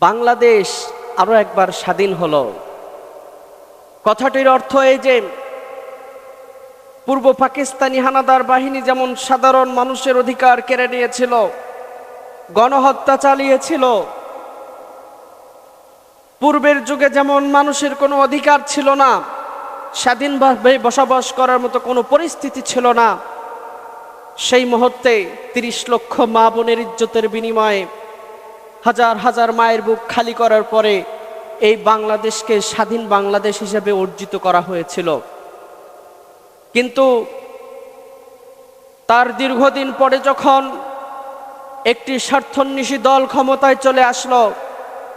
বাংলাদেশ আরও একবার স্বাধীন হল। কথাটির অর্থ এই যে, পূর্ব পাকিস্তানি হানাদার বাহিনী যেমন সাধারণ মানুষের অধিকার কেড়ে নিয়েছিল, গণহত্যা চালিয়েছিল, পূর্বের যুগে যেমন মানুষের কোনো অধিকার ছিল না, স্বাধীনভাবে বসবাস করার মতো কোনো পরিস্থিতি ছিল না, সেই মুহূর্তে তিরিশ লক্ষ মা বোনের ইজ্জতের বিনিময়ে হাজার হাজার মায়ের বুক খালি করার পরে এই বাংলাদেশকে স্বাধীন বাংলাদেশ হিসেবে অর্জিত করা হয়েছিল। কিন্তু তার দীর্ঘদিন পরে যখন একটি স্বার্থন্বেষী দল ক্ষমতায় চলে আসলো,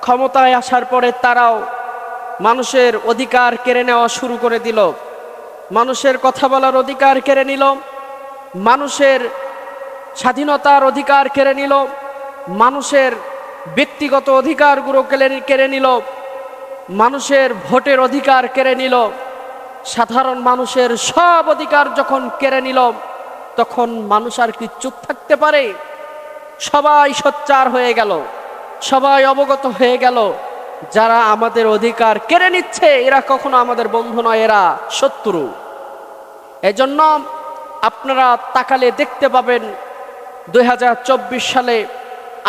ক্ষমতায় আসার পরে তারাও মানুষের অধিকার কেড়ে নেওয়া শুরু করে দিল। মানুষের কথা বলার অধিকার কেড়ে নিল, মানুষের স্বাধীনতার অধিকার কেড়ে নিল, মানুষের ব্যক্তিগত অধিকারগুলো কেড়ে নিল, মানুষের ভোটের অধিকার কেড়ে নিল, সাধারণ মানুষের সব অধিকার যখন কেড়ে নিল, তখন মানুষ আর কি চুপ থাকতে পারে? সবাই সোচ্চার হয়ে গেল, সবাই অবগত হয়ে গেল, যারা আমাদের অধিকার কেড়ে নিচ্ছে, এরা কখনো আমাদের বন্ধু নয়, এরা শত্রু। এজন্য আপনারা তাকালে দেখতে পাবেন দু হাজার চব্বিশ সালে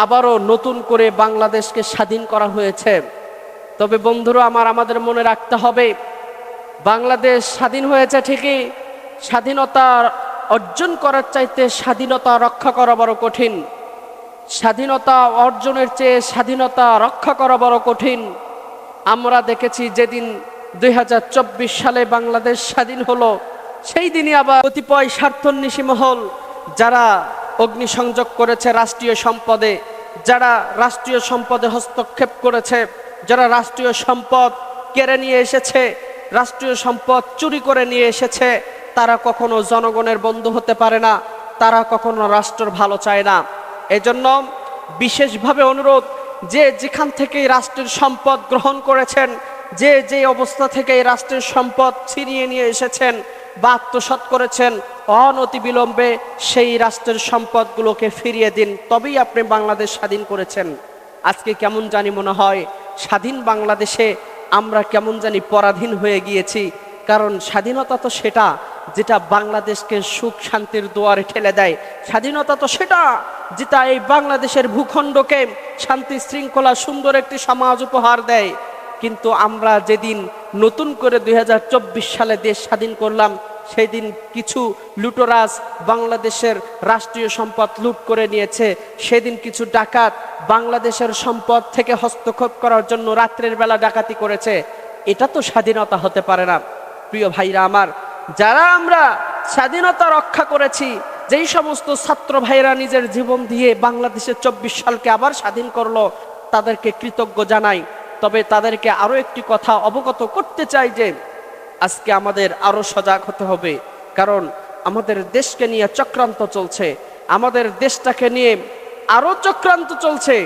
আবারও নতুন করে বাংলাদেশকে স্বাধীন করা হয়েছে। তবে বন্ধুরা, আমার, আমাদের মনে রাখতে হবে, বাংলাদেশ স্বাধীন হয়েছে ঠিকই, স্বাধীনতা অর্জন করার চাইতে স্বাধীনতা রক্ষা করা বড় কঠিন। স্বাধীনতা অর্জনের চেয়ে স্বাধীনতা রক্ষা করা বড় কঠিন। আমরা দেখেছি যেদিন দু হাজার চব্বিশ সালে বাংলাদেশ স্বাধীন হলো, সেই দিনই আবার কতিপয় স্বার্থন্বেষী মহল, যারা অগ্নিসংযোগ করেছে রাষ্ট্রীয় সম্পদে। যারা রাষ্ট্রীয় সম্পদে হস্তক্ষেপ করেছে, যারা রাষ্ট্রীয় সম্পদ কেড়ে নিয়ে এসেছে, রাষ্ট্রীয় সম্পদ চুরি করে নিয়ে এসেছে, তারা কখনো জনগণের বন্ধু হতে পারে না, তারা কখনো রাষ্ট্রের ভালো চায় না। এজন্য বিশেষভাবে অনুরোধ, যে যেখান থেকে রাষ্ট্রের সম্পদ গ্রহণ করেছেন, যে যে অবস্থা থেকে রাষ্ট্রের সম্পদ ছিনিয়ে নিয়ে এসেছেন বা আত্মসাৎ করেছেন অনতি বিলম্বে সেই রাষ্ট্রের সম্পদগুলোকে ফিরিয়ে দিন, তবেই আপনি বাংলাদেশ স্বাধীন করেছেন। আজকে কেমন জানি মনে হয়, স্বাধীন বাংলাদেশে আমরা কেমন জানি পরাধীন হয়ে গিয়েছি, কারণ স্বাধীনতা তো সেটা যেটা বাংলাদেশকে সুখ শান্তির দুয়ারে ঠেলে দেয়। স্বাধীনতা তো সেটা যেটা এই বাংলাদেশের ভূখণ্ডকে শান্তি শৃঙ্খলা সুন্দর একটি সমাজ উপহার দেয়। কিন্তু আমরা যেদিন নতুন করে দুই হাজার চব্বিশ সালে দেশ স্বাধীন করলাম সেই দিন কিছু লুটোরাজ বাংলাদেশের রাষ্ট্রীয় সম্পদ লুট করে নিয়েছে। সেদিন কিছু ডাকাত বাংলাদেশের সম্পদ থেকে হস্তক্ষেপ করার জন্য রাত্রের বেলা ডাকাতি করেছে। এটা তো স্বাধীনতা হতে পারে না। প্রিয় ভাইরা আমার, যারা আমরা স্বাধীনতা রক্ষা করেছি, যেই সমস্ত ছাত্র ভাইরা নিজের জীবন দিয়ে বাংলাদেশের চব্বিশ সালকে আবার স্বাধীন করল, তাদেরকে কৃতজ্ঞ জানাই। তবে তাদেরকে আরও একটি কথা অবগত করতে চাই যে আজকে আমাদের আরও সজাগ হতে হবে। কারণ আমাদের দেশকে নিয়ে চক্রান্ত চলছে। আমাদের দেশটাকে নিয়ে আরও চক্রান্ত চলছে।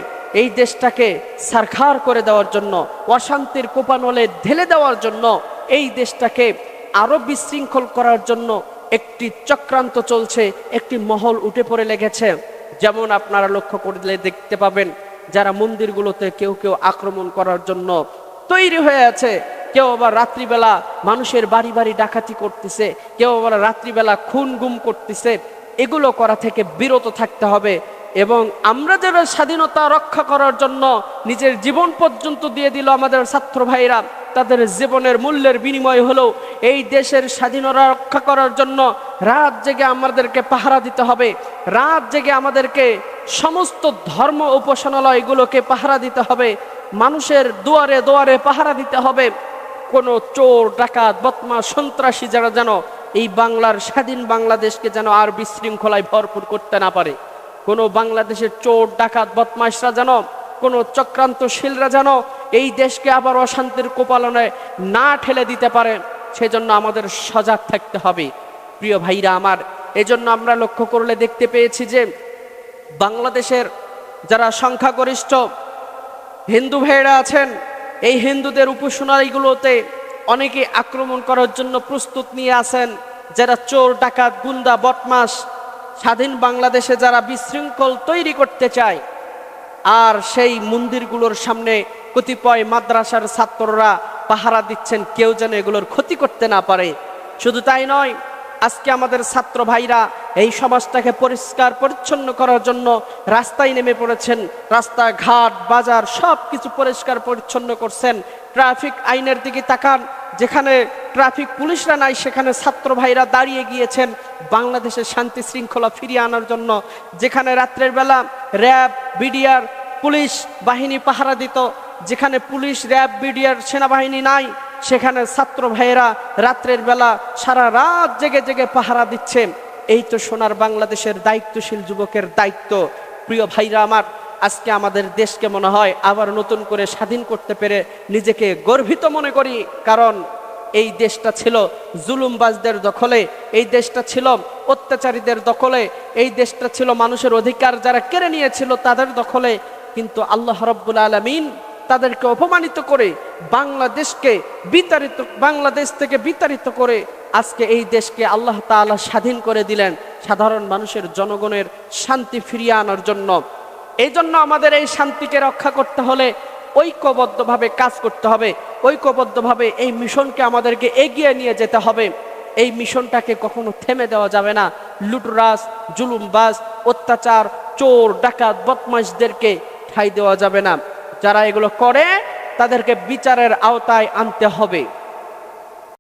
এই দেশটাকে সারখার করে দেওয়ার জন্য, অশান্তির কোপানলে ঢেলে দেওয়ার জন্য, এই দেশটাকে আরও বিশৃঙ্খল করার জন্য একটি চক্রান্ত চলছে, একটি মহল উঠে পড়ে লেগেছে। যেমন আপনারা লক্ষ্য করলে দেখতে পাবেন, যারা মন্দিরগুলোতে কেউ কেউ আক্রমণ করার জন্য তৈরি হয়ে আছে কেউ আবার রাত্রিবেলা মানুষের বাড়ি বাড়ি ডাকাতি করতেছে, কেউ আবার রাত্রিবেলা খুন গুম করতেছে, এগুলো করা থেকে বিরত থাকতে হবে এবং আমরা যারা স্বাধীনতা রক্ষা করার জন্য নিজের জীবন পর্যন্ত দিয়ে দিল আমাদের ছাত্র ভাইরা, তাদের জীবনের মূল্যের বিনিময় হলো এই দেশের স্বাধীনতা রক্ষা করার জন্য রাত জেগে আমাদেরকে পাহারা দিতে হবে, রাত জেগে আমাদেরকে সমস্ত ধর্ম উপাসনালয়গুলোকে পাহারা দিতে হবে, মানুষের দুয়ারে দুয়ারে পাহারা দিতে হবে কোনো চোর, ডাকাত বদমা সন্ত্রাসী যারা যেন এই বাংলার স্বাধীন বাংলাদেশকে যেন আর বিশৃঙ্খলায় ভরপুর করতে না পারে। কোনো বাংলাদেশের চোর, ডাকাত বদমাইশরা যেন, কোনো চক্রান্তশীলরা যেন এই দেশকে আবার অশান্তির কোপালনে না ঠেলে দিতে পারে, সেজন্য আমাদের সজাগ থাকতে হবে। প্রিয় ভাইরা আমার, এজন্য আমরা লক্ষ্য করলে দেখতে পেয়েছি যে বাংলাদেশের যারা সংখ্যাগরিষ্ঠ হিন্দু ভাইয়েরা আছেন এই হিন্দুদের উপাসনালয়গুলোতে অনেকে আক্রমণ করার জন্য প্রস্তুত নিয়ে আছেন, যারা চোর, ডাকাত গুন্দা বটমাস স্বাধীন বাংলাদেশে যারা বিশৃঙ্খল তৈরি করতে চায়, আর সেই মন্দিরগুলোর সামনে কতিপয় মাদ্রাসার ছাত্ররা পাহারা দিচ্ছেন, কেউ যেন এগুলোর ক্ষতি করতে না পারে। শুধু তাই নয় আজকে আমাদের ছাত্র ভাইরা এই সমাজটাকে পরিষ্কার, পরিচ্ছন্ন করার জন্য রাস্তায় নেমে পড়েছেন। রাস্তা ঘাট বাজার সব কিছু পরিষ্কার, পরিচ্ছন্ন করছেন। ট্রাফিক আইনের দিকে তাকান, যেখানে ট্রাফিক পুলিশরা নাই, সেখানে ছাত্র ভাইরা দাঁড়িয়ে গিয়েছেন বাংলাদেশের শান্তি শৃঙ্খলা ফিরিয়ে আনার জন্য। যেখানে রাত্রের বেলা র্যাব, বিডিআর, পুলিশ বাহিনী পাহারা দিত, যেখানে পুলিশ, র্যাব, বিডিআর সেনাবাহিনী নাই সেখানে ছাত্র ভাইয়েরা রাত্রের বেলা সারা রাত জেগে জেগে পাহারা দিচ্ছে। এই তো সোনার বাংলাদেশের দায়িত্বশীল যুবকের দায়িত্ব। প্রিয় ভাইরা আমার, আজকে আমাদের দেশকে মনে হয় আবার নতুন করে স্বাধীন করতে পেরে নিজেকে গর্বিত মনে করি। কারণ এই দেশটা ছিল জুলুমবাজদের দখলে, এই দেশটা ছিল অত্যাচারীদের দখলে, এই দেশটা ছিল মানুষের অধিকার যারা কেড়ে নিয়েছিল তাদের দখলে। কিন্তু আল্লাহ রব্বুল আলমিন তাদেরকে অপমানিত করে বাংলাদেশকে বিতাড়িত, বাংলাদেশ থেকে বিতাড়িত করে আজকে এই দেশকে আল্লাহ তাআলা স্বাধীন করে দিলেন সাধারণ মানুষের জনগণের শান্তি ফিরিয়ে আনার জন্য। এই জন্য আমাদের এই শান্তিকে রক্ষা করতে হলে ঐক্যবদ্ধভাবে কাজ করতে হবে। ঐক্যবদ্ধভাবে এই মিশনকে আমাদেরকে এগিয়ে নিয়ে যেতে হবে। এই মিশনটাকে কখনো থেমে দেওয়া যাবে না। লুটরাস জুলুমবাজ, অত্যাচার, চোর, ডাকাত বদমাইশদেরকে ঠাই দেওয়া যাবে না। যারা এগুলো করে তাদেরকে বিচারের আওতায় আনতে হবে।